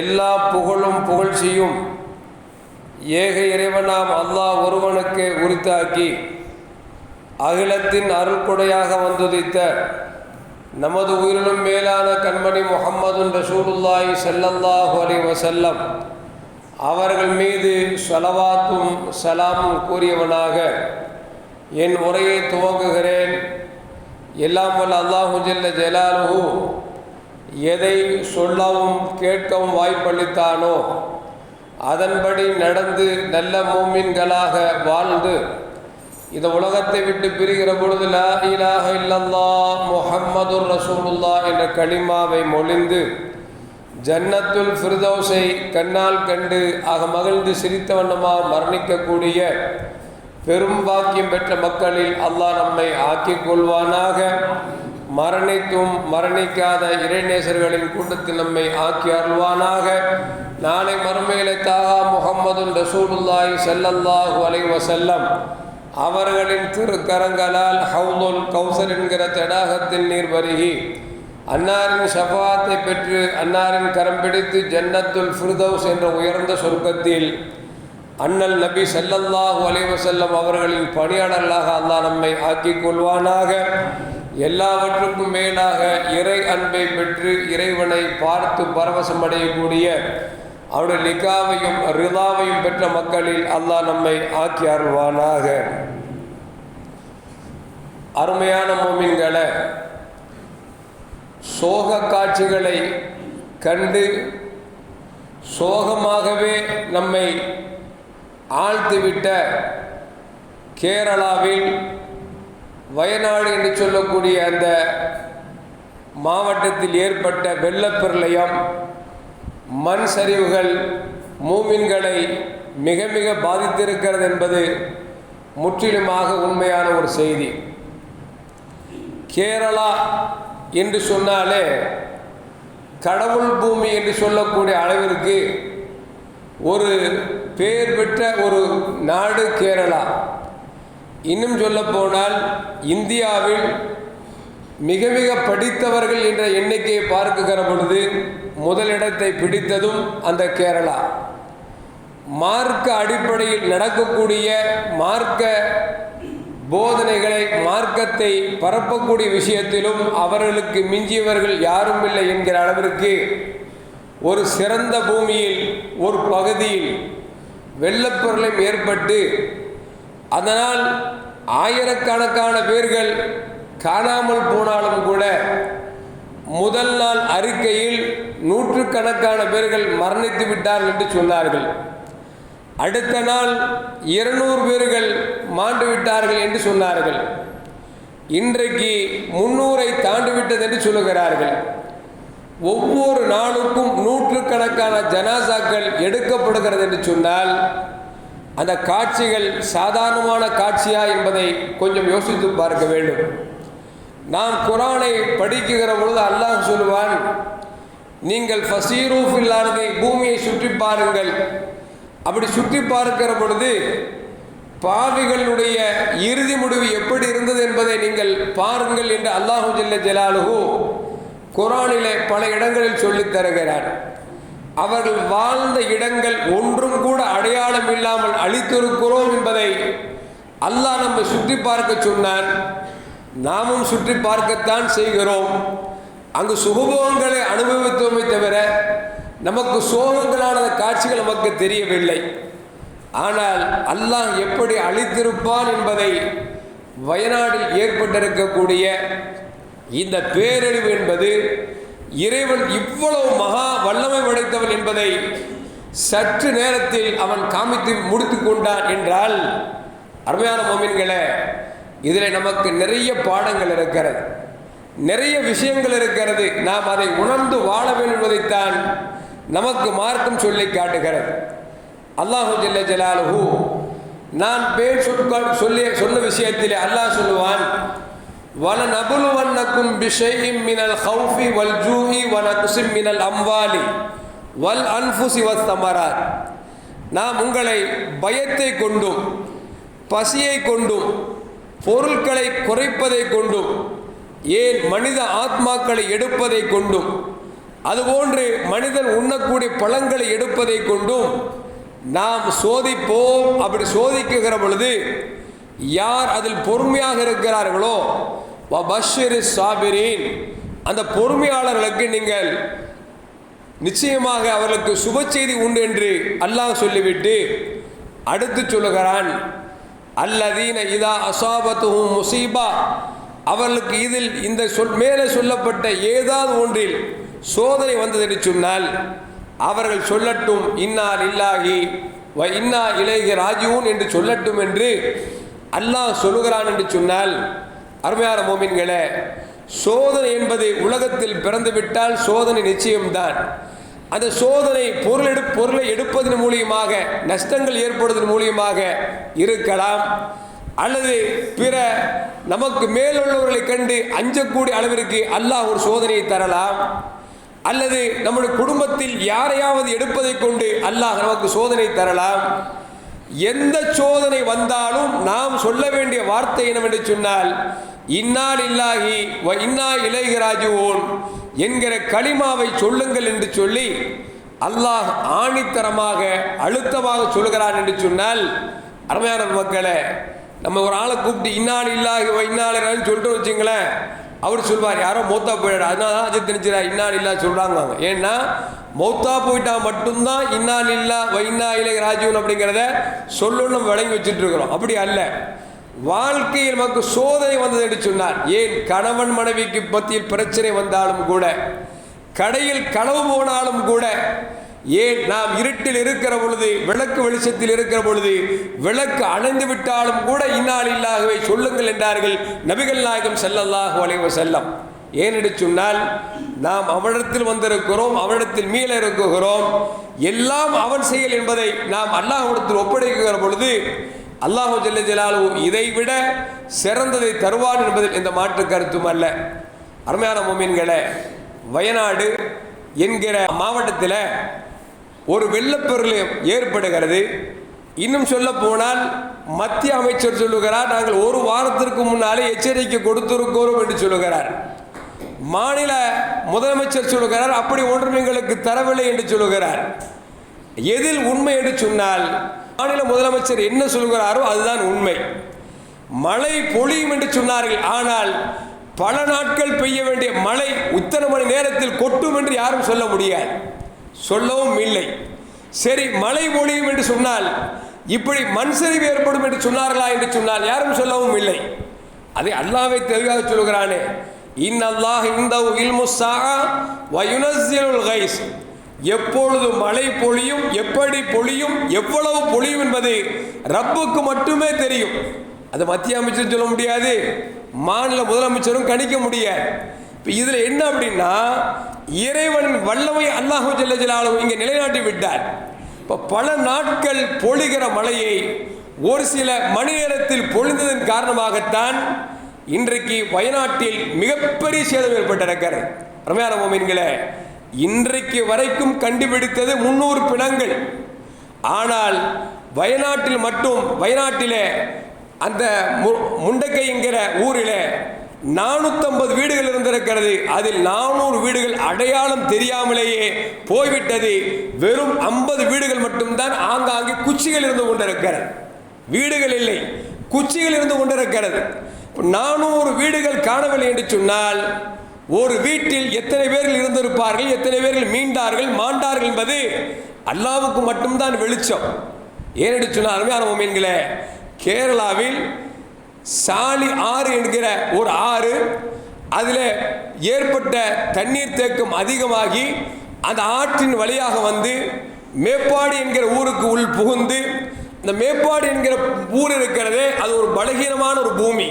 எல்லா புகழும் புகழ்ச்சியும் ஏக இறைவனாம் அல்லாஹ் ஒருவனுக்கு உரித்தாக்கி அகிலத்தின் அருள்கொடையாக வந்துதித்த நமது உயிரிலும் மேலான கண்மணி முகம்மதுன் ரசூலுல்லாய் செல்லல்லாஹு அலி வசல்லம் அவர்கள் மீது சலவாத்தும் சலாமும் கூறியவனாக என் உரையை துவங்குகிறேன். எல்லாம் வல்ல அல்லாஹு ஜெல்ல ஜலாலுஹூ. எதை சொல்லவும் கேட்கவும் வாய்ப்பளித்தானோ அதன்படி நடந்து நல்ல மூமின்களாக வாழ்ந்து இந்த உலகத்தை விட்டு பிரிகிற பொழுது லா இலாக இல்லல்லா முஹம்மதுர் ரசூலுல்லா என்ற களிமாவை மொழிந்து ஜன்னத்துல் ஃபிர்தோஸை கண்ணால் கண்டு ஆக மகிழ்ந்து சிரித்த வண்ணமாக மரணிக்கக்கூடிய பெரும் பாக்கியம் பெற்ற மக்களில் அல்லாஹ் நம்மை ஆக்கிக் கொள்வானாக. மரணித்தும் மரணிக்காத இறைநேசர்களின் கூட்டத்தில் நம்மை ஆக்கி அருள்வானாக. நாளை மறுமையிலே தாகா முகமது ரசூலுல்லாய் செல்லல்லாஹு அலைவ செல்லம் அவர்களின் திருக்கரங்களால் ஹவுலுல் கௌசர் என்கிற தடாகத்தின் நீர் வருகி அன்னாரின் ஷபாத்தை பெற்று அன்னாரின் கரம் பிடித்து ஜன்னத்துல் ஃபிர்தௌஸ் என்ற உயர்ந்த சொர்க்கத்தில் அண்ணல் நபி செல்லல்லாஹு அலைவசல்லம் அவர்களின் பணியாளர்களாக அல்லாஹ் நம்மை ஆக்கிக் கொள்வானாக. எல்லாவற்றுக்கும் மேலாக இறை அன்பை பெற்று இறைவனை பார்த்து பரவசம் அடையக்கூடிய அவருடைய லிகாவையும் ரிதாவையும் பெற்ற மக்களில் அல்லாஹ் நம்மை ஆக்கி அருள்வானாக. அருமையான மோமின்களை சோக காட்சிகளை கண்டு சோகமாகவே நம்மை ஆழ்த்திவிட்ட கேரளாவில் வயநாடு என்று சொல்லக்கூடிய அந்த மாவட்டத்தில் ஏற்பட்ட வெள்ளப்பிரளயம் மண் சரிவுகள் மூமின்களை மிக மிக பாதித்திருக்கிறது என்பது முற்றிலுமாக உண்மையான ஒரு செய்தி. கேரளா என்று சொன்னாலே கடவுள் பூமி என்று சொல்லக்கூடிய அளவிற்கு ஒரு பேர் பெற்ற ஒரு நாடு கேரளா. இன்னும் சொல்ல போனால் இந்தியாவில் மிக மிக படித்தவர்கள் என்ற எண்ணிக்கையை பார்க்குகிற பொழுது முதலிடத்தை பிடித்ததும் அந்த கேரளா. மார்க்க அடிப்படையில் நடக்கக்கூடிய மார்க்க போதனைகளை மார்க்கத்தை பரப்பக்கூடிய விஷயத்திலும் அவர்களுக்கு மிஞ்சியவர்கள் யாரும் இல்லை என்கிற அளவிற்கு ஒரு சிறந்த பூமியில் ஒரு பகுதியில் வெள்ளப்பொருளும் ஏற்பட்டு அதனால் ஆயிரக்கணக்கான பேர்கள் காணாமல் போனாலும் கூட முதல் நாள் அறிக்கையில் நூற்றுக்கணக்கான பேர்கள் மரணித்து விட்டார்கள் என்று சொன்னார்கள். அடுத்த நாள் இருநூறு பேர்கள் மாண்டு விட்டார்கள் என்று சொன்னார்கள். இன்றைக்கு முன்னூரை தாண்டிவிட்டது என்று சொல்லுகிறார்கள். ஒவ்வொரு நாளுக்கும் நூற்றுக்கணக்கான ஜனாசாக்கள் எடுக்கப்படுகிறது என்று சொன்னால் அந்த காட்சிகள் சாதாரணமான காட்சியா என்பதை கொஞ்சம் யோசித்து பார்க்க வேண்டும். நாம் குரானை படிக்குகிற பொழுது அல்லாஹ் சொல்லுவான் நீங்கள் ஃபசீரூஃப் இல்லாத பூமியை சுற்றி பாருங்கள். அப்படி சுற்றி பார்க்கிற பொழுது பாவிகளுடைய இறுதி முடிவு எப்படி இருந்தது என்பதை நீங்கள் பாருங்கள் என்று அல்லாஹு ஜல்ல ஜலாலுஹு குரானிலே பல இடங்களில் சொல்லித் தருகிறார். அவர்கள் வாழ்ந்த இடங்கள் ஒன்றும் கூட அடையாளம் இல்லாமல் அழித்திருக்கிறோம் என்பதை அல்லாஹ் நம்ம சுற்றி பார்க்க சொன்னான். நாமும் சுற்றி பார்க்கத்தான் செய்கிறோம். அங்கு சுகபோகங்களை அனுபவித்தோமே தவிர நமக்கு சோகங்களான காட்சிகள் நமக்கு தெரியவில்லை. ஆனால் அல்லாஹ் எப்படி அழித்திருப்பான் என்பதை வயநாடில் ஏற்பட்டிருக்கக்கூடிய இந்த பேரழிவு என்பது இறைவன் இவ்வளவு மகா வல்லமை படைத்தவன் என்பதை சற்று நேரத்தில் அவன் காமித்து முடித்து கொண்டான் என்றால் அருமையான மோமின்களே இதில் நமக்கு நிறைய பாடங்கள் இருக்கிறது. நிறைய விஷயங்கள் இருக்கிறது. நாம் அதை உணர்ந்து வாழ வேண்டும் என்பதைத்தான் நமக்கு மார்க்கம் சொல்லி காட்டுகிறது. அல்லாஹு ஜல்ல ஜலாலுஹு நான் பேர் சொற்கள் சொல்லி சொன்ன விஷயத்தில் அல்லாஹ் சொல்லுவான் வல நபுலுவன்னக்கும் பிஷைஇம் மினல் ஹவுஃபி வல் ஜூஹி வ நக்ஸிம் மினல் அம்வாலி வல் அன்ஃபுசி வஸ் நாம் உங்களை பயத்தை கொண்டும் பசியை கொண்டும் பொருட்களை குறைப்பதை கொண்டும் ஏன் மனித ஆத்மாக்களை எடுப்பதை கொண்டும் அதுபோன்று மனிதன் உண்ணக்கூடிய பழங்களை எடுப்பதை கொண்டும் நாம் சோதிப்போம். அப்படி சோதிக்குகிற பொழுது யார் அதில் பொறுமையாக இருக்கிறார்களோ பஷிர் சாபிரின். அந்த பொறுமையாளர்களுக்கு நீங்கள் நிச்சயமாக அவர்களுக்கு சுப செய்தி உண்டு என்று அல்லாஹ் சொல்லிவிட்டு அடுத்து சொல்லுகிறான் அல்லதீன இதா அசாபத்துவும் முசீபா. அவர்களுக்கு இதில் இந்த சொல் மேலே சொல்லப்பட்ட ஏதாவது ஒன்றில் சோதனை வந்தது என்று சொன்னால் அவர்கள் சொல்லட்டும் இன்னால் இல்லாகி வ இன்னா இலேகி ராஜீவன் என்று சொல்லட்டும் என்று அல்லாஹ் சொல்லுகிறான் என்று சொன்னால் அருமையான மோமின்களே சோதனை என்பது உலகத்தில் பிறந்துவிட்டால் சோதனை நிச்சயம்தான். அந்த சோதனை பொருள் எடு பொருளை எடுப்பதன் மூலியமாக நஷ்டங்கள் ஏற்படுவதன் மூலியமாக இருக்கலாம். அல்லது பிற நமக்கு மேலுள்ளவர்களை கண்டு அஞ்சக்கூடிய அளவிற்கு அல்லாஹ் ஒரு சோதனையை தரலாம். அல்லது நம்முடைய குடும்பத்தில் யாரையாவது எடுப்பதை கொண்டு அல்லாஹ் நமக்கு சோதனை தரலாம். எந்த சோதனை வந்தாலும் நாம் சொல்ல வேண்டிய வார்த்தை என்னவென்று சொன்னால் இன்னால் இல்லாகி இன்னா இளையராஜுவோன் என்கிற களிமாவை சொல்லுங்கள் என்று சொல்லி அல்லாஹ் ஆணித்தரமாக அழுத்தமாக சொல்கிறான் என்று சொன்னால் அருமையான மக்களை நம்ம ஒரு ஆளை கூப்பிட்டு இன்னால் இல்லாகி வ சொல்லிட்டு வச்சிங்களேன் அவர் சொல்வார் யாரோ மௌத்தா போயிடாரு அதனால தான் அஜித் தெரிஞ்சிடா இன்னால் இல்லா சொல்கிறாங்க ஏன்னா மௌத்தா போயிட்டா மட்டும்தான் இன்னால் இல்லா வைனா இலை ராஜீவன் அப்படிங்கிறத சொல்லணும் நம்ம விளங்கி வச்சுட்டு இருக்கிறோம். அப்படி அல்ல. வாழ்க்கையில் நமக்கு சோதனை வந்தது என்று சொன்னார். ஏன்? கணவன் மனைவிக்கு மத்தியில் பிரச்சனை வந்தாலும் கூட கடையில் களவு போனாலும் கூட ஏன்? நாம் இருட்டில் இருக்கிற பொழுது விளக்கு வெளிச்சத்தில் இருக்கிற பொழுது விளக்கு அணைந்து விட்டாலும் கூட இன்னால் இல்லாகவே சொல்லுங்கள் என்றார்கள் நபிகள் நாயகம் செல்லல்லாஹு அலைவ செல்லம் ஏனென்று சொன்னால் நாம் அவனிடத்தில் வந்திருக்கிறோம் அவனிடத்தில் மீள இருக்குகிறோம் எல்லாம் அவன் செயல் என்பதை நாம் அல்லாஹ்விடத்தில் ஒப்படைக்கிற பொழுது அல்லாஹு ஜல்ல ஜலாலு இதை விட சிறந்ததை தருவான் என்பதில் எந்த மாற்று கருத்தும் அல்ல. அருமையான மொமீன்களை வயநாடு என்கிற மாவட்டத்தில் ஒரு வெள்ளப்பொருள் ஏற்படுகிறது. இன்னும் சொல்ல போனால் மத்திய அமைச்சர் சொல்லுகிறார் நாங்கள் ஒரு வாரத்திற்கு முன்னாலே எச்சரிக்கை கொடுத்திருக்கிறோம் என்று சொல்லுகிறார். மாநில முதலமைச்சர் சொல்லுகிறார் அப்படி ஒன்றும் எங்களுக்கு தரவில்லை என்று சொல்லுகிறார். எதில் உண்மை என்று சொன்னால் மாநில முதலமைச்சர் என்ன சொல்கிறாரோ அதுதான் உண்மை. மழை பொழியும் என்று சொன்னார்கள். ஆனால் பல நாட்கள் பெய்ய வேண்டிய மழை உத்தனை மணி நேரத்தில் கொட்டும் என்று யாரும் சொல்ல முடியாது. சொல்லவும் இல்லை. சரி மழை பொழியும் என்று சொன்னால் இப்படி மண் சரிவு ஏற்படும் என்று சொன்னார்களா என்று சொன்னால் யாரும் சொல்லவும் இல்லை. அதை அல்லாவை தெளிவாக சொல்கிறானே இன் அல்லாஹ் இந்த இல்முசா வயுனஸ்ஸிலுல் கைஸ். எப்பொழுது மழை பொழியும் எப்படி பொழியும் எவ்வளவு பொழியும் என்பது ரப்புக்கு மட்டுமே தெரியும். அது மத்திய அமைச்சர் சொல்ல முடியாது மாநில முதலமைச்சரும் கணிக்க முடியாது. இப்போ இதில் என்ன அப்படின்னா இறைவனின் வல்லமை அல்லாஹு ஜல்ல ஜலாலும் இங்கே நிலைநாட்டி விட்டார். இப்போ பல நாட்கள் பொழிகிற மழையை ஒரு சில மணி நேரத்தில் பொழிந்ததன் காரணமாகத்தான் இன்றைக்கு வயநாட்டில் மிகப்பெரிய சேதம் ஏற்பட்டிருக்கிறது. ரமையான மோமீன்களே இன்றைக்கு வரைக்கும் கண்டுபிடித்தது முன்னூறு பிணங்கள். ஆனால் வயநாட்டில் மட்டும் வயநாட்டிலே அந்த மு- முண்டக்கை என்கிற ஊரில் நானூற்றம்பது வீடுகள் இருந்திருக்கிறது. அதில் நானூறு வீடுகள் அடையாளம் தெரியாமலேயே போய்விட்டது. வெறும் ஐம்பது வீடுகள் மட்டும்தான் ஆங்காங்கே குச்சிகள் இருந்து கொண்டிருக்கிறது. வீடுகள் இல்லை குச்சிகள் இருந்து கொண்டிருக்கிறது. நானூறு வீடுகள் காணவில்லை என்று சொன்னால் ஒரு வீட்டில் எத்தனை பேர்கள் இருந்திருப்பார்கள் எத்தனை பேர்கள் மீண்டார்கள் மாண்டார்கள் என்பது அல்லாவுக்கு மட்டும்தான் வெளிச்சம். ஏனென்று சொன்னால் அருமையான மோமீன்களே கேரளாவில் சாலி ஆறு என்கிற ஒரு ஆறு அதில் ஏற்பட்ட தண்ணீர் தேக்கம் அதிகமாகி அந்த ஆற்றின் வழியாக வந்து மேப்பாடு என்கிற ஊருக்கு உள் புகுந்து இந்த மேப்பாடு என்கிற ஊர் இருக்கிறதே அது ஒரு பலகீனமான ஒரு பூமி.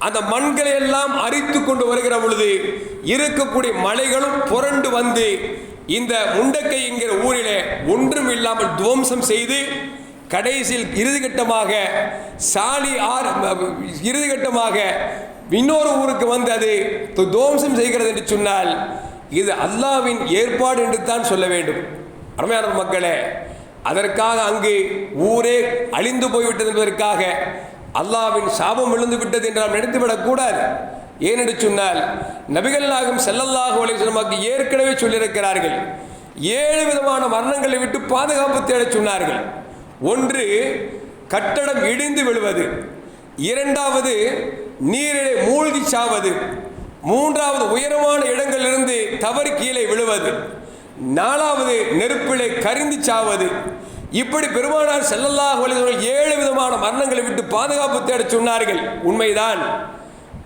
அந்த மண்களை எல்லாம் அரித்து கொண்டு வருகிற பொழுது இருக்கக்கூடிய மலைகளும் புரண்டு வந்து இந்த முண்டக்கை என்கிற ஊரிலே ஒன்றும் இல்லாமல் துவம்சம் செய்து கடைசியில் இறுதிக்கட்டமாக சாலி ஆறு இறுதிக்கட்டமாக இன்னொரு ஊருக்கு வந்து அது துவம்சம் செய்கிறது என்று சொன்னால் இது அல்லாவின் ஏற்பாடு என்று தான் சொல்ல வேண்டும். அருமையான மக்களே அதற்காக அங்கு ஊரே அழிந்து போய்விட்டது என்பதற்காக அல்லாவின் சாபம் விழுந்து விட்டது என்று நாம் நினைத்துவிடக்கூடாது ஏனென்று சொன்னால் நபிகள் நாயகம் செல்லல்லாக அலைஹி ஏற்கனவே சொல்லியிருக்கிறார்கள். ஏழு விதமான மரணங்களை விட்டு பாதுகாப்பு தேடச் சொன்னார்கள். ஒன்று கட்டடம் இடிந்து விழுவது. இரண்டாவது நீரிலே மூழ்கி சாவது. மூன்றாவது உயரமான இடங்களிலிருந்து தவறு கீழே விழுவது. நாலாவது நெருப்பிலே கரிந்து சாவது. இப்படி பெருமானார் ஸல்லல்லாஹு அலைஹி ஏழு விதமான மரணங்களை விட்டு பாதுகாப்பு தேடச் சொன்னார்கள். உண்மைதான்.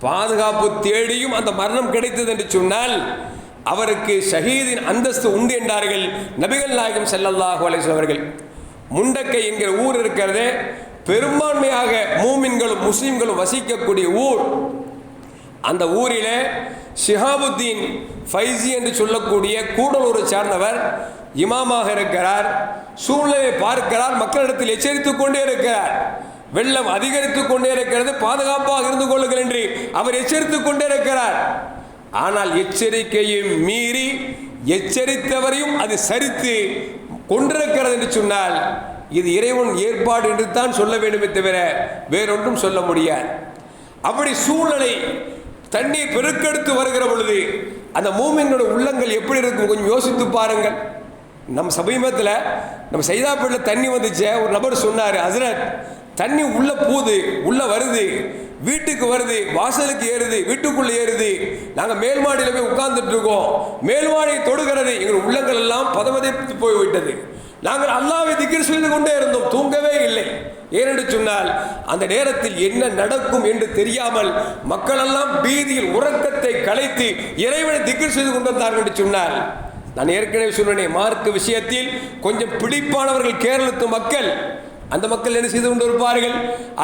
பாதுகாப்பு தேடியும் அந்த மரணம் கிடைத்தது என்று சொன்னால் அவருக்கு ஷஹீதின் அந்தஸ்து உண்டு என்றார்கள் நபிகள் நாயகம் ஸல்லல்லாஹு அவர்கள். முண்டக்கை என்கிற ஊர் இருக்கிறதே. பெரும்பான்மையாக மூமின்களும் முஸ்லீம்களும் வசிக்கக்கூடிய ஊர். அந்த ஊரிலே ஷிஹாபுத்தீன் ஃபைசி என்று சொல்லக்கூடிய கூடலூரை சார்ந்தவர் இமாமாக இருக்கிறார் சூழ்நிலையை பார்க்கிறார் மக்களிடத்தில் எச்சரித்துக் கொண்டே இருக்கிறார். வெள்ளம் அதிகரித்துக் கொண்டே இருக்கிறது பாதுகாப்பாக இருந்து கொள்ளுங்கள் என்று அவர் எச்சரித்துக் கொண்டே இருக்கிறார். ஆனால் எச்சரிக்கையும் மீறி எச்சரித்தவரையும் அது சரித்து கொண்டிருக்கிறது என்று சொன்னால் இது இறைவன் ஏற்பாடு என்று தான் சொல்ல வேண்டுமே தவிர வேறொன்றும் சொல்ல முடியாது. அப்படி சூழ்நிலை தண்ணீர் பெருக்கெடுத்து வருகிற பொழுது அந்த மூமினோட உள்ளங்கள் எப்படி இருக்கும் கொஞ்சம் யோசித்து பாருங்கள். நம்ம சமீபத்தில் நம்ம சைதாப்பேட்டில் தண்ணி வந்துச்சே ஒரு நபர் சொன்னார் ஹசரத் தண்ணி உள்ளே போகுது உள்ளே வருது வீட்டுக்கு வருது வாசலுக்கு ஏறுது வீட்டுக்குள்ளே ஏறுது. நாங்கள் மேல் மாடியில் போய் உட்கார்ந்துட்டு இருக்கோம். மேல் மாடியை தொடுகிறது எங்கள் உள்ளங்கள் எல்லாம் பதவதைத்து போய்விட்டது. நாங்கள் அல்லாவை திக்கிர் செய்து கொண்டே இருந்தோம் தூங்கவே இல்லை. ஏனென்று சொன்னால் அந்த நேரத்தில் என்ன நடக்கும் என்று தெரியாமல் மக்களெல்லாம் பீதியில் உறக்கத்தை கலைத்து இறைவனை திக்கிர் செய்து கொண்டு வந்தார்கள் என்று சொன்னால் நான் ஏற்கனவே சொன்னேன் மார்க்க விஷயத்தில் கொஞ்சம் பிடிப்பானவர்கள் கேரளத்து மக்கள் அந்த மக்கள் என்ன செய்து கொண்டிருப்பார்கள்?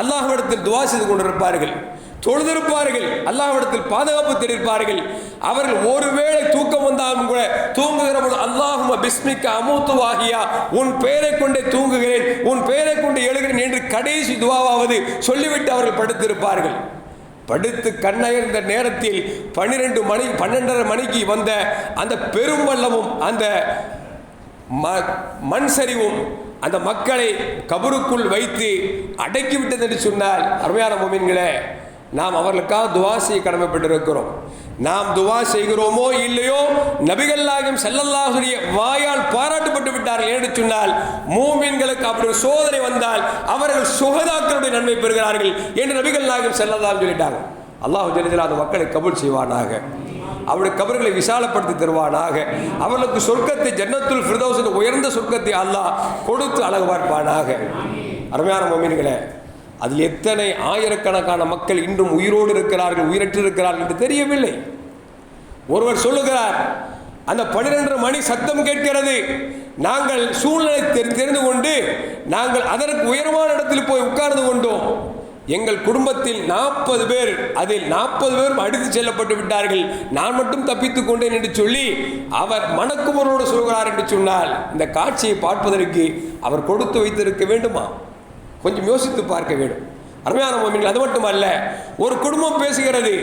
அல்லாஹ்விடத்தில் துவா செய்து கொண்டிருப்பார்கள். தொழுதிருப்பார்கள் அல்லாஹ்விடத்தில் பாதுகாப்பு தெரிவிப்பார்கள் அவர்கள் ஒருவேளை தூக்கம் வந்தாலும் கூட தூங்குகிற போது அல்லாஹும பிஸ்மிக்க அமூத்துவாகியா உன் பெயரை கொண்டே தூங்குகிறேன் உன் பெயரை கொண்டு எழுகிறேன் என்று கடைசி துவாவாவது சொல்லிவிட்டு அவர்கள் படுத்திருப்பார்கள். படுத்து கண்ணயர்ந்த நேரத்தில் பன்னிரெண்டு மணி பன்னெண்டரை மணிக்கு வந்த அந்த பெரும்பள்ளமும் அந்த ம- மண் சரிவும் அந்த மக்களை கபருக்குள் வைத்து அடக்கிவிட்டது என்று சொன்னால் அருமையான மோமின்களே நாம் அவர்களுக்காக துவா செய்ய கடமைப்பட்டிருக்கிறோம். நாம் துவா செய்கிறோமோ இல்லையோ நபிகள் நாயகம் செல்லல்லாஹுடைய வாயால் பாராட்டப்பட்டு விட்டார்கள் என்று சொன்னால் மூமின்களுக்கு அப்படி ஒரு சோதனை வந்தால் அவர்கள் சுகதாக்களுடைய நன்மை பெறுகிறார்கள் என்று நபிகள் நாயகம் செல்லல்லாம் சொல்லிட்டாங்க. அல்லாஹ் ஜெலிஜலா அந்த மக்களை கபூல் செய்வானாக. அவருடைய கபர்களை விசாலப்படுத்தி தருவானாக. அவர்களுக்கு சொர்க்கத்தை ஜன்னத்துல் ஃபிரதோசன் உயர்ந்த சொர்க்கத்தை அல்லாஹ் கொடுத்து அழகு பார்ப்பானாக அருமையான மொமீன்களே அதில் எத்தனை ஆயிரக்கணக்கான மக்கள் இன்றும் உயிரோடு இருக்கிறார்கள் உயிரற்று இருக்கிறார்கள் என்று தெரியவில்லை. ஒருவர் சொல்லுகிறார் அந்த பன்னிரண்டு மணி சத்தம் கேட்கிறது. நாங்கள் சூழ்நிலை தெரி- தெரிந்து கொண்டு நாங்கள் அதற்கு உயரமான இடத்தில் போய் உட்கார்ந்து கொண்டோம். எங்கள் குடும்பத்தில் நாற்பது பேர் அதில் நாற்பது பேரும் அடித்து செல்லப்பட்டு விட்டார்கள். நான் மட்டும் தப்பித்துக் கொண்டேன் என்று சொல்லி அவர் மணக்குமரோடு சொல்கிறார் என்று சொன்னால் இந்த காட்சியை பார்ப்பதற்கு அவர் கொடுத்து வைத்திருக்க வேண்டுமா? கொஞ்சம் யோசித்து பார்க்க வேண்டும். அருமையான மோமின்கள் அது மட்டுமல்ல ஒரு குடும்பம் பேசுகிறது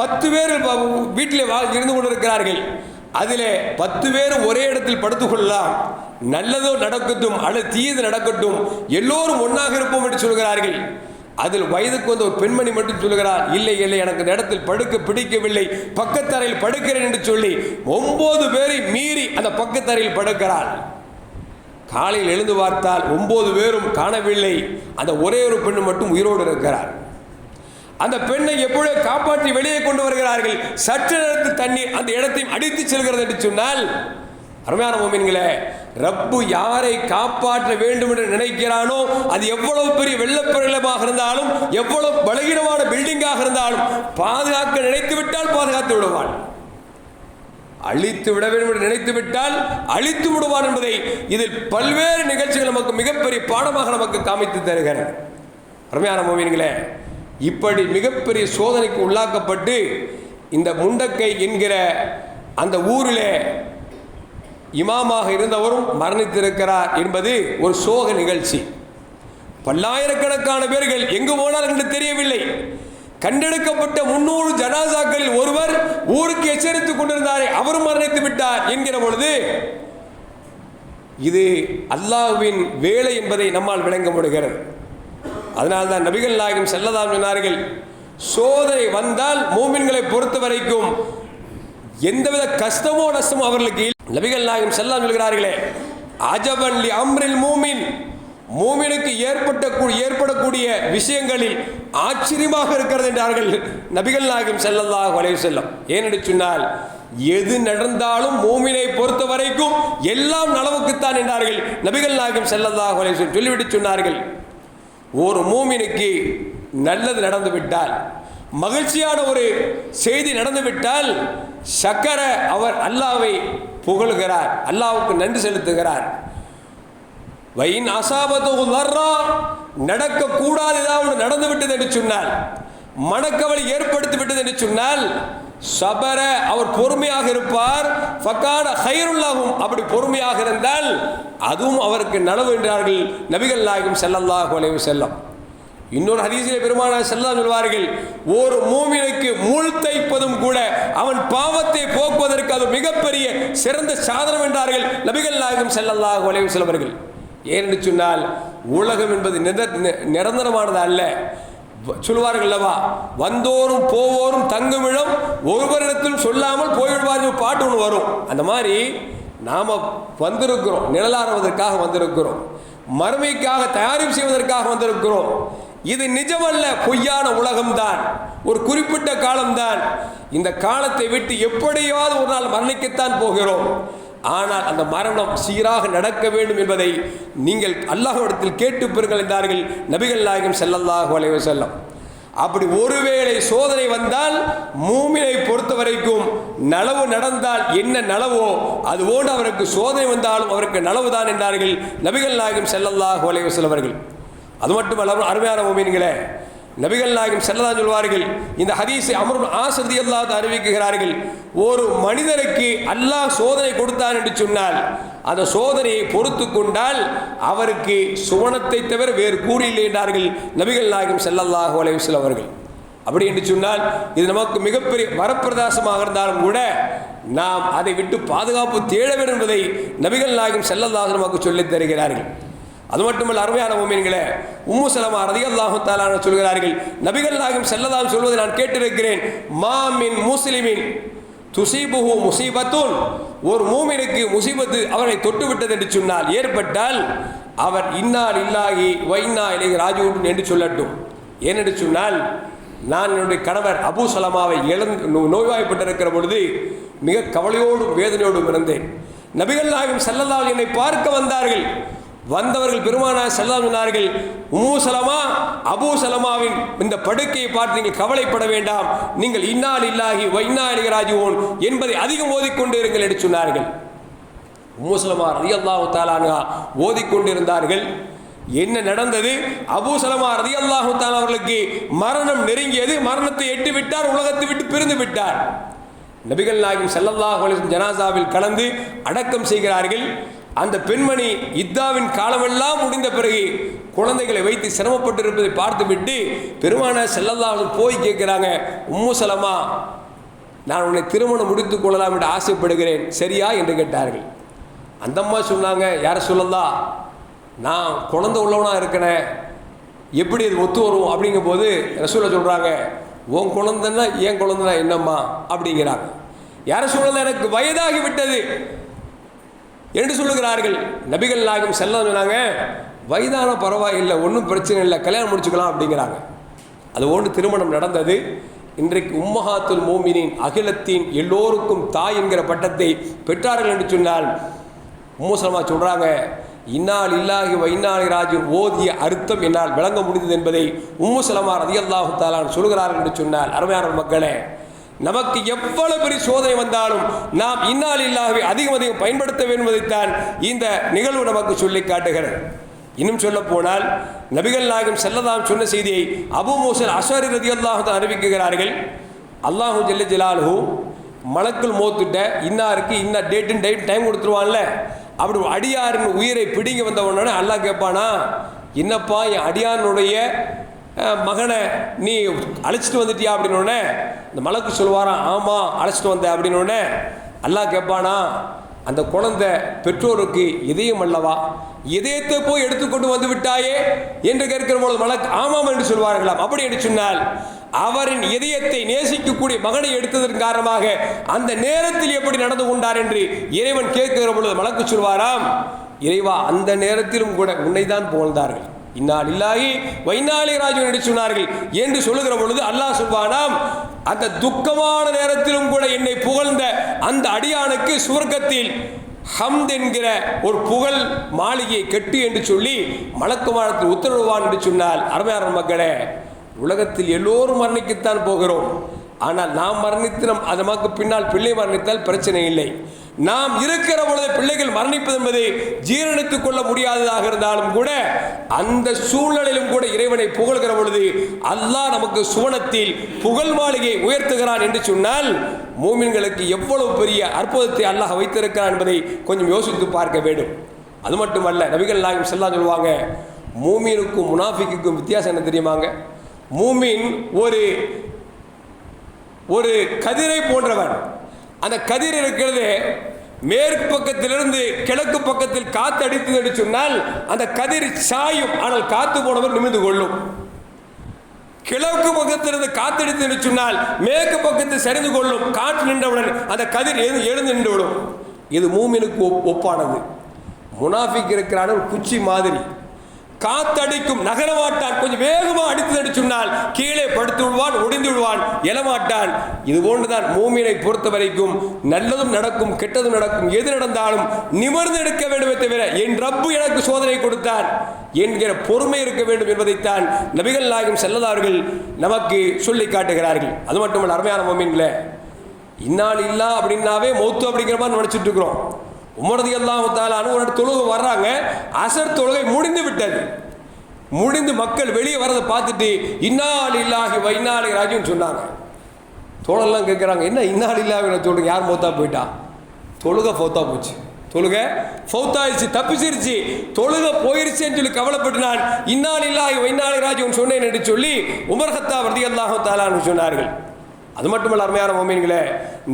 பத்து பேர் வீட்டில் வீட்டிலே வா இருந்து கொண்டிருக்கிறார்கள். அதில் பத்து பேர் ஒரே இடத்தில் படுத்துக்கொள்ளலாம். நல்லதோ நடக்கட்டும் அல்லது தீயது நடக்கட்டும் எல்லோரும் ஒன்றாக இருப்போம் என்று சொல்கிறார்கள். அதில் வயதுக்கு வந்த ஒரு பெண்மணி மட்டும் சொல்கிறார் இல்லை இல்லை எனக்கு இந்த இடத்தில் படுக்க பிடிக்கவில்லை பக்கத்தரையில் படுக்கிறேன் என்று சொல்லி ஒன்பது பேரை மீறி அந்த பக்கத்தரையில் படுக்கிறாள். காலையில் எழுந்து பார்த்தால் ஒன்பது பேரும் காணவில்லை. அந்த ஒரே ஒரு பெண்ணு மட்டும் உயிரோடு இருக்கிறார் அந்த பெண்ணை எப்பொழுது காப்பாற்றி வெளியே கொண்டு வருகிறார்கள். சற்று நேரத்தில் தண்ணீர் அந்த இடத்தையும் அடித்து செல்கிறது என்று சொன்னால் அருமையான மோமின்களே ரப்பு யாரை காப்பாற்ற வேண்டும் என்று நினைக்கிறானோ அது எவ்வளவு பெரிய வெள்ளப்பிரலமாக இருந்தாலும் எவ்வளவு பலகீனமான பில்டிங்காக இருந்தாலும் பாதுகாக்க நினைத்து விட்டால் பாதுகாத்து விடுவான். அழித்து விட வேண்டும் என்று நினைத்து விட்டால் அழித்து விடுவான் என்பதை இதில் பல்வேறு நிகழ்ச்சிகள் நமக்கு மிகப்பெரிய பாடமாக நமக்கு காமித்து தருகிறது. அருமையான மோமின்களே இப்படி மிகப்பெரிய சோதனைக்கு உள்ளாக்கப்பட்டு இந்த முண்டக்கை என்கிற அந்த ஊரிலே இமாமாக இருந்தவரும் மரணித்திருக்கிறார் என்பது ஒரு சோக நிகழ்ச்சி. பல்லாயிரக்கணக்கான பேர்கள் எங்கு போனார் என்று தெரியவில்லை. கண்டெடுக்கப்பட்ட முன்னூறு ஜனாசாக்களில் ஒருவர் ஊருக்கு எச்சரித்துக் கொண்டிருந்தாரே அவரும் மரணித்து விட்டார் என்கிற பொழுது இது அல்லாஹுவின் வேலை என்பதை நம்மால் விளங்க முடிகிறது. அதனால்தான் நபிகள் நாயகம் செல்லதாம் சொன்னார்கள் சோதனை வந்தால் மூமின்களை பொறுத்த வரைக்கும் எந்தவித கஷ்டமோ நஷ்டமோ அவர்களுக்கு நபிகள் நாயகம் செல்லாம் சொல்கிறார்களே அஜபன் அம்ரில் மூமின் மூமினுக்கு ஏற்பட்ட ஏற்படக்கூடிய விஷயங்களில் ஆச்சரியமாக இருக்கிறது என்றார்கள் நபிகள் நாயகம் செல்லல்லாஹு வளைவு செல்லும் ஏனென்று சொன்னால் எது நடந்தாலும் மூமினை பொறுத்த வரைக்கும் எல்லாம் நலவுக்குத்தான் என்றார்கள் நபிகள் நாயகம் செல்லல்லாஹு வளைவு செல்லும் சொல்லிவிட்டு சொன்னார்கள் ஒரு மூமினுக்கு நல்லது நடந்து விட்டால் மகிழ்ச்சியான ஒரு செய்தி நடந்து விட்டால் சக்கர அவர் அல்லாவை புகழுகிறார் அல்லாவுக்கு நன்றி செலுத்துகிறார். வைன் அசாபத்து வர்றா நடக்கக்கூடாது ஏதாவது நடந்து விட்டது என்று சொன்னால் மனக்கவலை ஏற்படுத்தி விட்டது என்று சொன்னால் சபர அவர் பொறுமையாக இருப்பார். ஃபக்கான ஹைருல்லாகும் அப்படி பொறுமையாக இருந்தால் அதுவும் அவருக்கு நலவு என்றார்கள் நபிகள் நாயகம் ஸல்லல்லாஹு அலைஹி வஸல்லம். இன்னொரு ஹதீஸிலே பெருமானா செல்லாம் சொல்வார்கள் ஒரு மூமினுக்கு முள் தைப்பதும் கூட அவன் பாவத்தை போக்குவதற்கு அது மிகப்பெரிய சிறந்த சாதனம் என்றார்கள் நபிகள் நாயகம் ஸல்லல்லாஹு அலைஹி செல்வர்கள் ஏனென்று சொன்னால் உலகம் என்பது நிரந்தரமானது அல்ல. வ- சொல்வார்கள் அல்லவா வந்தோரும் போவோரும் தங்குமிடம் ஒருவரிடத்திலும் சொல்லாமல் போய்விடுவார்கள் பாட்டு ஒன்று வரும். அந்த மாதிரி நாம் வந்திருக்கிறோம் நிழலாறுவதற்காக வந்திருக்கிறோம். மறுமைக்காக தயாரிப்பு செய்வதற்காக வந்திருக்கிறோம். இது நிஜமல்ல பொய்யான உலகம்தான். ஒரு குறிப்பிட்ட காலம்தான். இந்த காலத்தை விட்டு எப்படியாவது ஒரு நாள் மரணிக்கத்தான் போகிறோம். ஆனால் அந்த மரணம் சீராக நடக்க வேண்டும் என்பதை நீங்கள் அல்லாஹிடத்தில் கேட்டு பெறுங்கள் என்றார்கள் நபிகள் நாயகம் ஸல்லல்லாஹு அலைவ செல்லம் அப்படி ஒருவேளை சோதனை வந்தால் மூமினை பொறுத்த வரைக்கும் நலவு நடந்தால் என்ன நலவோ அதுபோன்று அவருக்கு சோதனை வந்தாலும் அவருக்கு நலவு தான் என்றார்கள் நபிகள் நாயகம் ஸல்லல்லாஹு அலைஹி வஸல்லம் அவர்கள். அது மட்டுமல்ல அருமையான மூமின்களே நபிகள் நாயகம் செல்லதான் சொல்வார்கள் இந்த ஹதீஸை அமர் ஆசதி அல்லாத அறிவிக்கிறார்கள். ஒரு மனிதருக்கு அல்லாஹ் சோதனை கொடுத்தான் என்று சொன்னால் அந்த சோதனையை பொறுத்து கொண்டால் அவருக்கு சுவனத்தை தவிர வேறு கூறியில்லை என்றார்கள் நபிகள் நாயகம் செல்லல்லாஹு அலைவசல் அவர்கள். அப்படி என்று சொன்னால் இது நமக்கு மிகப்பெரிய வரப்பிரதாசமாக இருந்தாலும் கூட நாம் அதை விட்டு பாதுகாப்பு தேட வேண்டும் என்பதை நபிகள் நாயகம் செல்லல்லாஹு நமக்கு சொல்லித் தருகிறார்கள். அது மட்டுமல்ல அருமையான மூமின்களே உம்மு சலமா ரதியல்லாஹு தாலான சொல்கிறார்கள் நபிகள் நாயகம் செல்லதாம் சொல்வதை நான் கேட்டிருக்கிறேன் மாமின் முஸ்லிமின் துசீபுஹு முசீபத்துன். ஒரு மூமினுக்கு முசீபத்து அவரை தொட்டுவிட்டது என்று சொன்னால் ஏற்பட்டால் அவர் இன்னால் இல்லாகி வைனா இலகி ராஜூன் என்று சொல்லட்டும். ஏனென்று சொன்னால் நான் என்னுடைய கணவர் அபு சலமாவை இழந்து நோய்வாய்ப்பட்டிருக்கிற பொழுது மிக கவலையோடும் வேதனையோடும் இருந்தேன். நபிகள் நாயகம் செல்லல்லால் என்னை பார்க்க வந்தார்கள். வந்தவர்கள் பெருமானா செல்லாம் சொன்னார்கள் உம்மு சலமா சலமாவின் இந்த படுக்கையை பார்த்து நீங்கள் கவலைப்பட வேண்டாம். நீங்கள் இன்னால் இல்லாகி வைனா இளையராஜுவோன் என்பதை அதிகம் ஓதிக்கொண்டு இருங்கள் என்று சொன்னார்கள். உம்மு சலமா ரதியல்லாஹு தாலானா ஓதிக்கொண்டிருந்தார்கள். என்ன நடந்தது? அபூ சலமா ரதியல்லாஹு தாலா அவர்களுக்கு மரணம் நெருங்கியது. மரணத்தை எட்டு விட்டார் உலகத்தை விட்டு பிரிந்து விட்டார். நபிகள் நாயகம் செல்லல்லாஹ் ஜனாசாவில் கலந்து அடக்கம் செய்கிறார்கள். அந்த பெண்மணி இத்தாவின் காலமெல்லாம் முடிந்த பிறகு குழந்தைகளை வைத்து சிரமப்பட்டு இருப்பதை பார்த்துவிட்டு பெருமான செல்லல்லாவது போய் கேட்குறாங்க உம்மு சலமா நான் உன்னை திருமணம் முடித்து கொள்ளலாம் என்று ஆசைப்படுகிறேன். சரியா? என்று கேட்டார்கள். அந்த அம்மா சொன்னாங்க யார சொல்லலா நான் குழந்தை உள்ளவனாக இருக்கிறேன் எப்படி இது ஒத்து வரும்? அப்படிங்கும்போது ரசூலை சொல்கிறாங்க உன் குழந்தைன்னா என் குழந்தைனா என்னம்மா? அப்படிங்கிறாங்க. யார சொல்லலை எனக்கு வயதாகி விட்டது. என்று சொல்லுகிறார்கள். நபிகள் நாயகம் செல்லம் சொன்னாங்க. வயதான பரவாயில்லை ஒன்றும் பிரச்சனை இல்லை கல்யாணம் முடிச்சுக்கலாம் அப்படிங்கிறாங்க. அது ஒன்று திருமணம் நடந்தது. இன்றைக்கு உம்மஹாத்துல் மோமினின் அகிலத்தின் எல்லோருக்கும் தாய் என்கிற பட்டத்தை பெற்றார்கள் என்று சொன்னால் உம்மசலமா சொல்கிறாங்க இன்னால் இல்லாகி வைநாளி ராஜின் ஓதிய அர்த்தம் என்னால் விளங்க முடிந்தது என்பதை உம்முசலமா ரதியல்லாஹு தாலான் சொல்கிறார்கள் என்று சொன்னால் அருமையான மக்களே நமக்கு எவ்வளவு பெரிய சோதனை வந்தாலும் நாம் இன்னால் இல்லாகவே அதிகம் அதிகம் பயன்படுத்த வேண்டும் இந்த நிகழ்வு நமக்கு சொல்லி காட்டுகிறது. இன்னும் சொல்ல போனால் நபிகள் நாயகம் செல்லதாம் சொன்ன செய்தியை அபு மோசல் அஸ்வரி ரதி அல்லாஹு அறிவிக்கிறார்கள். அல்லாஹு ஜெல்ல ஜலாலு மலக்குள் மோத்துட்ட இன்னாருக்கு இன்ன டேட்டுன்னு டைம் டைம் கொடுத்துருவான்ல. அப்படி அடியாரின் உயிரை பிடிங்கி வந்த உடனே அல்லாஹ் கேட்பானா என்னப்பா என் அடியானுடைய மகனை நீ அழைச்சிட்டு வந்துட்டியா அப்படின்னு உடனே இந்த மலக்கு சொல்லுவாராம் ஆமாம் அழைச்சிட்டு வந்தேன் அப்படின்னு உடனே அல்லாஹ் கேட்பானா அந்த குழந்தை பெற்றோருக்கு இதயம் அல்லவா? இதயத்தை போய் எடுத்துக்கொண்டு வந்து விட்டாயே என்று கேட்கிற பொழுது மலக்கு ஆமாம் என்று சொல்வார்களாம். அப்படி என்று சொன்னால் அவரின் இதயத்தை நேசிக்கக்கூடிய மகனை எடுத்ததன் காரணமாக அந்த நேரத்தில் எப்படி நடந்து கொண்டார் என்று இறைவன் கேட்கிற பொழுது மலக்கு சொல்வாராம் இறைவா அந்த நேரத்திலும் கூட உன்னை தான் புகழ்ந்தார்கள். இன்னால் இல்லாகி வைநாளி ராஜு என்று சொன்னார்கள் என்று சொல்லுகிற பொழுது அல்லாஹ் சொல்வானாம் அந்த துக்கமான நேரத்திலும் கூட என்னை புகழ்ந்த அந்த அடியானுக்கு சுவர்க்கத்தில் ஹம்த் என்கிற ஒரு புகழ் மாளிகையை கெட்டு என்று சொல்லி மலக்குமாரத்தில் உத்தரவுவான் என்று சொன்னால் அருமையான மக்களே உலகத்தில் எல்லோரும் மரணிக்கத்தான் போகிறோம். ஆனால் நாம் மரணித்து நம் அது நமக்கு பின்னால் பிள்ளை மரணித்தால் பிரச்சனை இல்லை. நாம் இருக்கிற பொழுது பிள்ளைகள் மரணிப்பது என்பது ஜீரணித்துக் கொள்ள முடியாததாக இருந்தாலும் கூட அந்த சூழ்நிலையிலும் கூட இறைவனை புகழ்கிற பொழுது அல்லாஹ் நமக்கு சுவனத்தில் புகழ் மாளிகை உயர்த்துகிறான் என்று சொன்னால் மூமின்களுக்கு எவ்வளவு பெரிய அற்புதத்தை அல்லாஹ் வைத்திருக்கிறான் என்பதை கொஞ்சம் யோசித்து பார்க்க வேண்டும். அது மட்டுமல்ல நபிகள் நாயகம் செல்லா சொல்லுவாங்க மூமீனுக்கும் முனாஃபிக்குக்கும் வித்தியாசம் என்ன தெரியுமாங்க? மூமின் ஒரு ஒரு கதிரை போன்றவன். அந்த கதிர் இருக்கிறது மேற்கு பக்கத்திலிருந்து கிழக்கு பக்கத்தில் காத்து அடித்தது என்று சொன்னால் அந்த கதிர் சாயும். ஆனால் காத்து போனவர் நிமிந்து கொள்ளும். கிழக்கு பக்கத்திலிருந்து காத்தடித்து என்று சொன்னால் மேற்கு பக்கத்தில் சரிந்து கொள்ளும். காற்று நின்றவுடன் அந்த கதிர் எழுந்து எழுந்து நின்று விடும் இது மூமினுக்கு ஒப்பானது. முனாஃபிக் இருக்கிறான குச்சி மாதிரி. காத்தடிக்கும் நகரமாட்டான் கொஞ்சம் வேகமாக அடித்து அடிச்சுனால் கீழே படுத்து விடுவான் ஒடிந்து விடுவான் எழமாட்டான். இது போன்றுதான் மூமினை பொறுத்த வரைக்கும் நல்லதும் நடக்கும் கெட்டதும் நடக்கும் எது நடந்தாலும் நிமிர்ந்து எடுக்க வேண்டுமே தவிர என் ரப்பு எனக்கு சோதனை கொடுத்தான் என்கிற பொறுமை இருக்க வேண்டும் என்பதைத்தான் நபிகள் நாயகம் செல்லதார்கள் நமக்கு சொல்லி காட்டுகிறார்கள். அது மட்டுமல்ல அருமையான மோமீன்களே இன்னால் இல்லா அப்படின்னாவே மௌத்து அப்படிங்கிற மாதிரி நினச்சிட்டு இருக்கிறோம். உமரதி எல்லாம் தாலான்னு ஒரு தொழுகை வர்றாங்க. அசர் தொழுகை முடிந்து விட்டது. முடிந்து மக்கள் வெளியே வரதை பார்த்துட்டு இன்னால் இல்லாகி வைநாளி ராஜுன்னு சொன்னாங்க. தோழெல்லாம் கேட்குறாங்க என்ன இன்னால் இல்லாஹி சொல்லுங்க யார் மௌத்தா போயிட்டா? தொழுகை ஃபௌத்தா போச்சு. தொழுகை ஃபௌத்தாயிடுச்சு தப்பிச்சிருச்சு. தொழுகை போயிருச்சுன்னு சொல்லி கவலைப்பட்டு நான் இன்னால் இல்லாஹி வைநாளி ராஜுன்னு சொன்னேன் என்று சொல்லி உமர் ஹத்தா வர்தி தாலான்னு சொன்னார்கள். அது மட்டுமல்ல அருமையான மோமீன்களே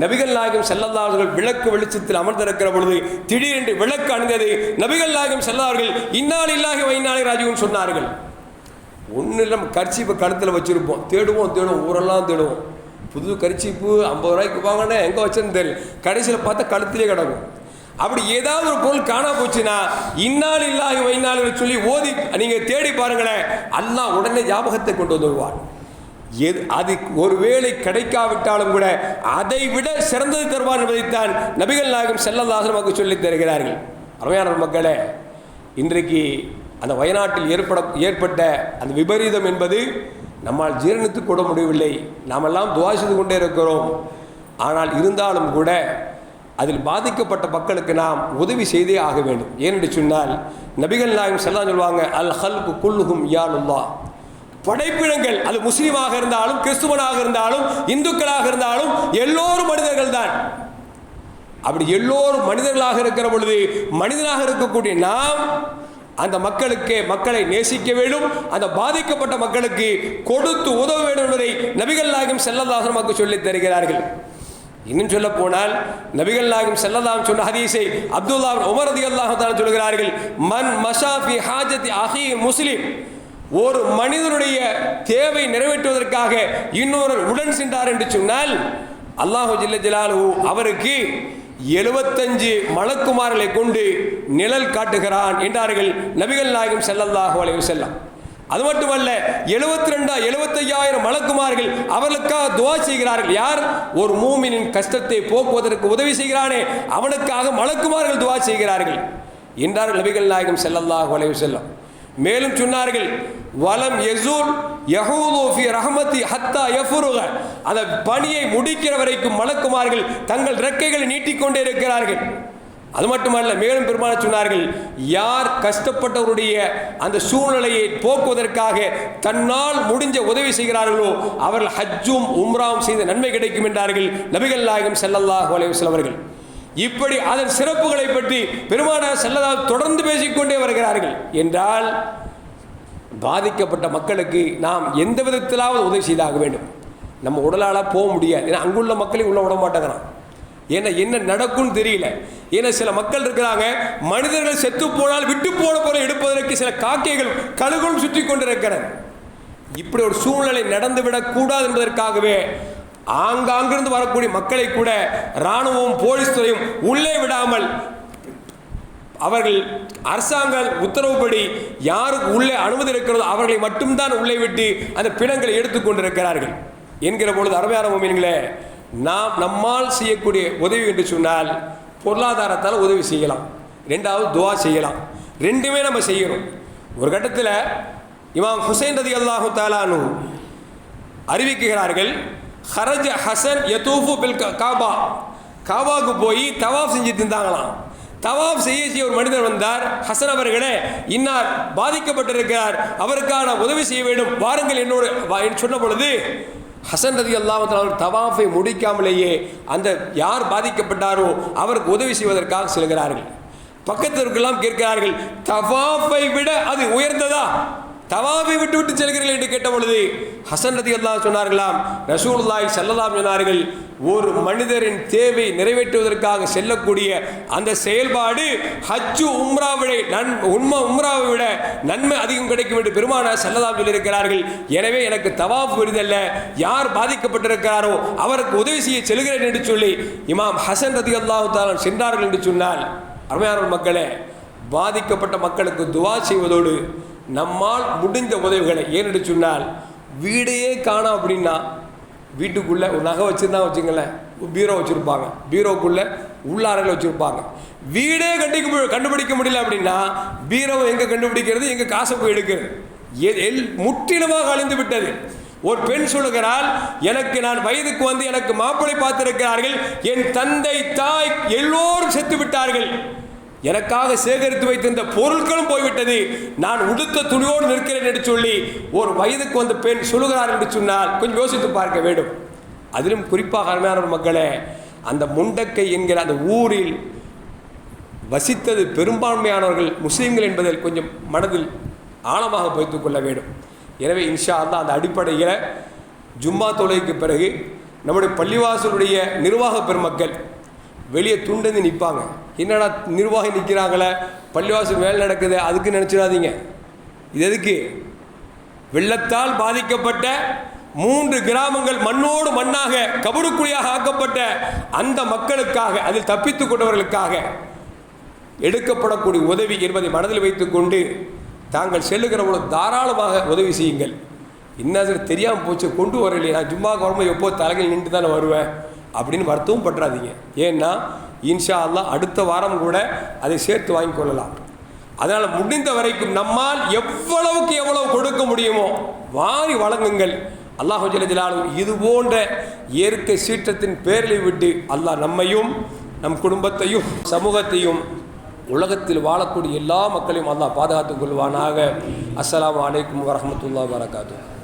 நபிகள் நாயகம் செல்லல்லார்கள் விளக்கு வெளிச்சத்தில் அமர்ந்திருக்கிற பொழுது திடீரென்று விளக்கு அணிந்தது நபிகள் நாயகம் செல்லார்கள் இன்னால் இல்லாஹி வைநாளை ராஜுன்னு சொன்னார்கள். ஒன்றும் இல்லை கர்ச்சிப்பு கழுத்தில் வச்சுருப்போம். தேடுவோம் தேடுவோம் ஊரெல்லாம் தேடுவோம். புது கரிச்சிப்பு ஐம்பது ரூபாய்க்கு வாங்கினா எங்கே வச்சேன்னு தெரியல. கடைசியில் பார்த்தா கழுத்திலே கிடக்கும். அப்படி ஏதாவது ஒரு பொருள் காணா போச்சுன்னா இன்னால் இல்லாஹி வைநாள் சொல்லி ஓதி நீங்கள் தேடி பாருங்களேன் அல்லாஹ் உடனே ஞாபகத்தை கொண்டு வந்துடுவார் எது அது ஒருவேளை கிடைக்காவிட்டாலும் கூட அதை விட சிறந்தது தருவார் என்பதைத்தான் நபிகள் நாயகம் செல்லதாசன் நமக்கு சொல்லித் தருகிறார்கள். அருமையான மக்களே இன்றைக்கு அந்த வயநாட்டில் ஏற்பட ஏற்பட்ட அந்த விபரீதம் என்பது நம்மால் ஜீரணித்து கூட முடியவில்லை. நாமெல்லாம் துவா செய்து கொண்டே இருக்கிறோம். ஆனால் இருந்தாலும் கூட அதில் பாதிக்கப்பட்ட மக்களுக்கு நாம் உதவி செய்தே ஆக வேண்டும். ஏனென்று சொன்னால் நபிகள் நாயகம் செல்லாம் சொல்லுவாங்க அல் ஹல்கு குல்லுகும் யானுல்லா படைப்பினங்கள். அது முஸ்லீமாக இருந்தாலும் கிறிஸ்துவனாக இருந்தாலும் இந்துக்களாக இருந்தாலும் எல்லோரும் மனிதர்கள் தான் அப்படி எல்லோரும் மனிதர்களாக இருக்கிற பொழுது மனிதனாக இருக்கக்கூடிய நாம் அந்த மக்களுக்கு மக்களை நேசிக்க வேண்டும். அந்த பாதிக்கப்பட்ட மக்களுக்கு கொடுத்து உதவ வேண்டும் என்பதை நபிகள் நாயகம் செல்லதாசன் மக்கள் சொல்லித் தருகிறார்கள். இன்னும் சொல்ல போனால் நபிகள் நாயகம் செல்லதாம் சொன்ன ஹதீஸை அப்துல்லா உமர் அதி அல்லாஹ் சொல்கிறார்கள் மன் மஷாஃபி ஹாஜத் அஹி முஸ்லீம். ஒரு மனிதனுடைய தேவை நிறைவேற்றுவதற்காக இன்னொரு உடன் சென்றார் என்று சொன்னால் அல்லாஹு ஜில்ல ஜலாலு அவருக்கு எழுபத்தஞ்சு மலக்குமார்களை கொண்டு நிழல் காட்டுகிறான் என்றார்கள் நபிகள் நாயகம் ஸல்லல்லாஹு அலைஹி செல்லம் அது மட்டுமல்ல எழுபத்தி ரெண்டா எழுபத்தையாயிரம் மலக்குமார்கள் அவர்களுக்காக துவா செய்கிறார்கள். யார்? ஒரு மூமினின் கஷ்டத்தை போக்குவதற்கு உதவி செய்கிறானே அவனுக்காக மலக்குமார்கள் துவா செய்கிறார்கள் என்றார்கள் நபிகள் நாயகம் ஸல்லல்லாஹு அலைஹி செல்லம் மேலும் சொன்னார்கள் வலம் எசூல் யஹூது ரஹமதி ஹத்தா யஃபுருக. அந்த பணியை முடிக்கிற வரைக்கும் மலக்குமார்கள் தங்கள் ரெக்கைகளை நீட்டிக்கொண்டே இருக்கிறார்கள். அது மட்டுமல்ல மேலும் பெருமான சொன்னார்கள் யார் கஷ்டப்பட்டவருடைய அந்த சூழ்நிலையை போக்குவதற்காக தன்னால் முடிஞ்ச உதவி செய்கிறார்களோ அவர்கள் ஹஜ்ஜும் உம்ராவும் செய்த நன்மை கிடைக்கும் என்றார்கள் நபிகள் நாயகம் செல்லல்லாஹ் அலைஹி அவர்கள். இப்படி அதன் சிறப்புகளை பற்றி பெருமானார் செல்லதால் தொடர்ந்து பேசிக்கொண்டே வருகிறார்கள். என்றால் பாதிக்கப்பட்ட மக்களுக்கு நாம் எந்த விதத்திலாவது உதவி செய்தாக வேண்டும். நம்ம உடலால் போக முடியாது. ஏன்னா அங்குள்ள மக்களையும் உள்ள விட மாட்டேங்கிறான் ஏன்னா என்ன நடக்கும்னு தெரியல. ஏன்னா சில மக்கள் இருக்கிறாங்க மனிதர்கள் செத்து போனால் விட்டு போன போல எடுப்பதற்கு சில காக்கைகள் கழுகும் சுற்றி கொண்டிருக்கிறேன் இப்படி ஒரு சூழ்நிலை நடந்து விடக்கூடாது என்பதற்காகவே ஆங்காங்கிருந்து வரக்கூடிய மக்களை கூட இராணுவம் போலீஸ் துறையும் உள்ளே விடாமல் அவர்கள் அரசாங்க உத்தரவுப்படி யாருக்கு உள்ளே அனுமதி இருக்கிறதோ அவர்களை மட்டும்தான் உள்ளே விட்டு அந்த பிணங்களை எடுத்துக்கொண்டிருக்கிறார்கள் என்கிற பொழுது அருமையான மீன்களே நாம் நம்மால் செய்யக்கூடிய உதவி என்று சொன்னால் பொருளாதாரத்தால் உதவி செய்யலாம். ரெண்டாவது துவா செய்யலாம். ரெண்டுமே நம்ம செய்யணும். ஒரு கட்டத்தில் இமாம் ஹுசைன் ரதி அல்லாஹு தாலானு அறிவிக்கிறார்கள் ஹரஜ ஹசன் யதூஃபு பில் காபா காபாவுக்கு போய் தவாஃப் செஞ்சுட்டு இருந்தாங்களாம் தவாஃப் செய்ய செய்ய ஒரு மனிதர் வந்தார். ஹசன் அவர்களே இன்னார் பாதிக்கப்பட்டிருக்கிறார். அவருக்கான உதவி செய்ய வேண்டும். வாருங்கள் என்னோடு வா- என்று சொன்ன பொழுது ஹசன் ரதி அல்லாஹ் தவாஃபை முடிக்காமலேயே அந்த யார் பாதிக்கப்பட்டாரோ அவருக்கு உதவி செய்வதற்காக செல்கிறார்கள். பக்கத்திற்கெல்லாம் கேட்கிறார்கள் தவாஃபை விட அது உயர்ந்ததா? தவாபை விட்டு விட்டு செல்கிறீர்கள் என்று கேட்ட பொழுது ஹசன் ரதி அல்லா சொன்னார்களாம் ரசூல்லாய் செல்லலாம் சொன்னார்கள் ஒரு மனிதரின் தேவை நிறைவேற்றுவதற்காக செல்லக்கூடிய அந்த செயல்பாடு ஹஜ்ஜு உம்ராவை நன் உண்மை உம்ராவை விட நன்மை அதிகம் கிடைக்கும் என்று பெருமான செல்லலாம் சொல்லியிருக்கிறார்கள். எனவே எனக்கு தவாஃப் விருதல்ல யார் பாதிக்கப்பட்டிருக்கிறாரோ அவருக்கு உதவி செய்ய செல்கிறேன் என்று சொல்லி இமாம் ஹசன் ரதி அல்லாஹு சென்றார்கள் என்று சொன்னால் அருமையான மக்களே பாதிக்கப்பட்ட மக்களுக்கு துவா செய்வதோடு நம்மால் முடிந்த உதவிகளை ஏன்னு சொன்னால் வீடையே காணோம் அப்படின்னா வீட்டுக்குள்ளே ஒரு நகை வச்சுருந்தா வச்சுங்களேன் பீரோ வச்சுருப்பாங்க. பீரோக்குள்ளே உள்ளாரையில் வச்சுருப்பாங்க. வீடே கண்டிக்க கண்டுபிடிக்க முடியல அப்படின்னா பீரோவை எங்கே கண்டுபிடிக்கிறது எங்கே காசை போய் எடுக்கிறது? எல் முற்றிலுமாக அழிந்து விட்டது. ஒரு பெண் சொல்லுகிறாள் எனக்கு நான் வயதுக்கு வந்து எனக்கு மாப்பிளை பார்த்திருக்கிறார்கள் என் தந்தை தாய் எல்லோரும் செத்து விட்டார்கள். எனக்காக சேகரித்து வைத்திருந்த பொருட்களும் போய்விட்டது. நான் உடுத்த துணியோடு நிற்கிறேன் என்று சொல்லி ஒரு வயதுக்கு வந்த பெண் சொல்லுகிறார் என்று சொன்னால் கொஞ்சம் யோசித்து பார்க்க வேண்டும். அதிலும் குறிப்பாக அருமையான மக்களே அந்த முண்டக்கை என்கிற அந்த ஊரில் வசித்தது பெரும்பான்மையானவர்கள் முஸ்லீம்கள் என்பதில் கொஞ்சம் மனதில் ஆழமாக வைத்துக் கொள்ள வேண்டும். எனவே இன்ஷா அல்லா அந்த அடிப்படையில் ஜும்மா தொலைக்கு பிறகு நம்முடைய பள்ளிவாசலுடைய நிர்வாக பெருமக்கள் வெளியே துண்டந்து நிற்பாங்க. என்னடா நிர்வாகி நிற்கிறாங்களே பள்ளிவாசல் வேலை நடக்குது அதுக்கு நினச்சிடாதீங்க. இது எதுக்கு? வெள்ளத்தால் பாதிக்கப்பட்ட மூன்று கிராமங்கள் மண்ணோடு மண்ணாக கபடுக்குழியாக ஆக்கப்பட்ட அந்த மக்களுக்காக அதில் தப்பித்துக் கொண்டவர்களுக்காக எடுக்கப்படக்கூடிய உதவி என்பதை மனதில் வைத்துக்கொண்டு தாங்கள் செல்லுகிற பொழுது தாராளமாக உதவி செய்யுங்கள். இன்னும் தெரியாமல் போச்சு கொண்டு வரலையே. நான் சும்மா குழம்பு எப்போ தலைகள் நின்று தானே வருவேன்? அப்படின்னு வருத்தமும் பண்ணுறாதீங்க ஏன்னா இன்ஷா அல்லாஹ் அடுத்த வாரம் கூட அதை சேர்த்து வாங்கி கொள்ளலாம். அதனால் முடிந்த வரைக்கும் நம்மால் எவ்வளவுக்கு எவ்வளவு கொடுக்க முடியுமோ வாரி வழங்குங்கள். அல்லாஹ் ஜலஜலாலும் இது போன்ற இயற்கை சீற்றத்தின் பேரலை விட்டு அல்லாஹ் நம்மையும் நம் குடும்பத்தையும் சமூகத்தையும் உலகத்தில் வாழக்கூடிய எல்லா மக்களையும் அல்லாஹ் பாதுகாத்துக் கொள்வானாக. அஸ்லாம் வலைக்கம் வரமத்துல்லா வரகாத்துஹு